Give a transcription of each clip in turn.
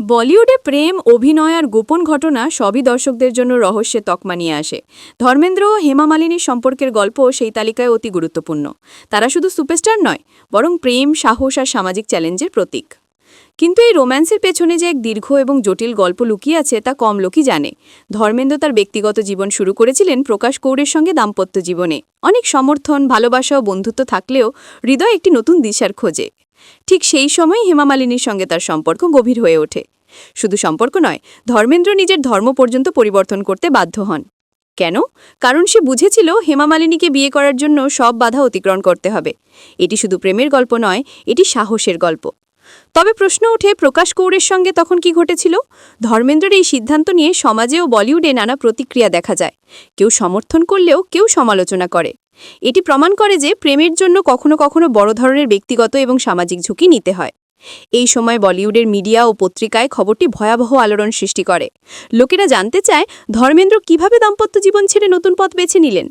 বলিউডে প্রেম, অভিনয় আর গোপন ঘটনা সবই দর্শকদের জন্য রহস্যে তকমা নিয়ে আসে। ধর্মেন্দ্র ও হেমা মালিনীর সম্পর্কের গল্প সেই তালিকায় অতি গুরুত্বপূর্ণ। তারা শুধু সুপারস্টার নয়, বরং প্রেম, সাহস আর সামাজিক চ্যালেঞ্জের প্রতীক। কিন্তু এই রোম্যান্সের পেছনে যে এক দীর্ঘ এবং জটিল গল্প লুকিয়ে আছে তা কম লোকই জানে। ধর্মেন্দ্র তার ব্যক্তিগত জীবন শুরু করেছিলেন প্রকাশ কৌরের সঙ্গে দাম্পত্য জীবনে। অনেক সমর্থন, ভালোবাসা ও বন্ধুত্ব থাকলেও হৃদয় একটি নতুন দিশার খোঁজে। ঠিক সেই সময় হেমা মালিনীর সঙ্গে তার সম্পর্ক গভীর হয়ে ওঠে। শুধু সম্পর্ক নয়, ধর্মেন্দ্র নিজের ধর্ম পর্যন্ত পরিবর্তন করতে বাধ্য হন। কেন? কারণ সে বুঝেছিল হেমা মালিনীকে বিয়ে করার জন্য সব বাধা অতিক্রম করতে হবে। এটি শুধু প্রেমের গল্প নয়, এটি সাহসের গল্প। তবে প্রশ্ন ওঠে, প্রকাশ কৌরের সঙ্গে তখন কি ঘটেছিল? ধর্মেন্দ্রের এই সিদ্ধান্ত নিয়ে সমাজে ও বলিউডে নানা প্রতিক্রিয়া দেখা যায়। কেউ সমর্থন করলেও কেউ সমালোচনা করে। এটি প্রমাণ করে যে প্রেমের জন্য কখনো কখনো বড় ধরনের ব্যক্তিগত এবং সামাজিক ঝুঁকি নিতে হয়। এই সময় বলিউডের মিডিয়া ও পত্রিকায় খবরটি ভয়াবহ আলোড়ন সৃষ্টি করে। লোকেরা জানতে চায়, ধর্মেন্দ্র কীভাবে দাম্পত্য জীবন ছেড়ে নতুন পথ বেছে নিলেন?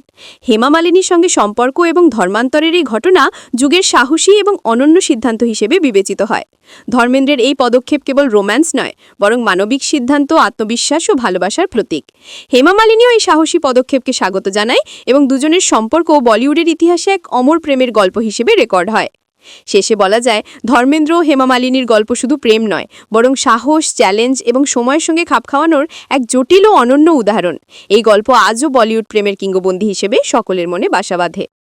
হেমা মালিনীর সঙ্গে সম্পর্ক এবং ধর্মান্তরের এই ঘটনা যুগের সাহসী এবং অনন্য সিদ্ধান্ত হিসেবে বিবেচিত হয়। ধর্মেন্দ্রের এই পদক্ষেপ কেবল রোম্যান্স নয়, বরং মানবিক সিদ্ধান্ত, আত্মবিশ্বাস ও ভালোবাসার প্রতীক। হেমা মালিনীও এই সাহসী পদক্ষেপকে স্বাগত জানায় এবং দুজনের সম্পর্ক বলিউডের ইতিহাসে এক অমর প্রেমের গল্প হিসেবে রেকর্ড হয়। শেষে বলা যায়, ধর্মেন্দ্র ও হেমা মালিনীর গল্প শুধু প্রেম নয়, বরং সাহস, চ্যালেঞ্জ এবং সময়ের সঙ্গে খাপ খাওয়ানোর এক জটিল ও অনন্য উদাহরণ। এই গল্প আজও বলিউড প্রেমের কিংবদন্তি হিসেবে সকলের মনে বাসা বাঁধে।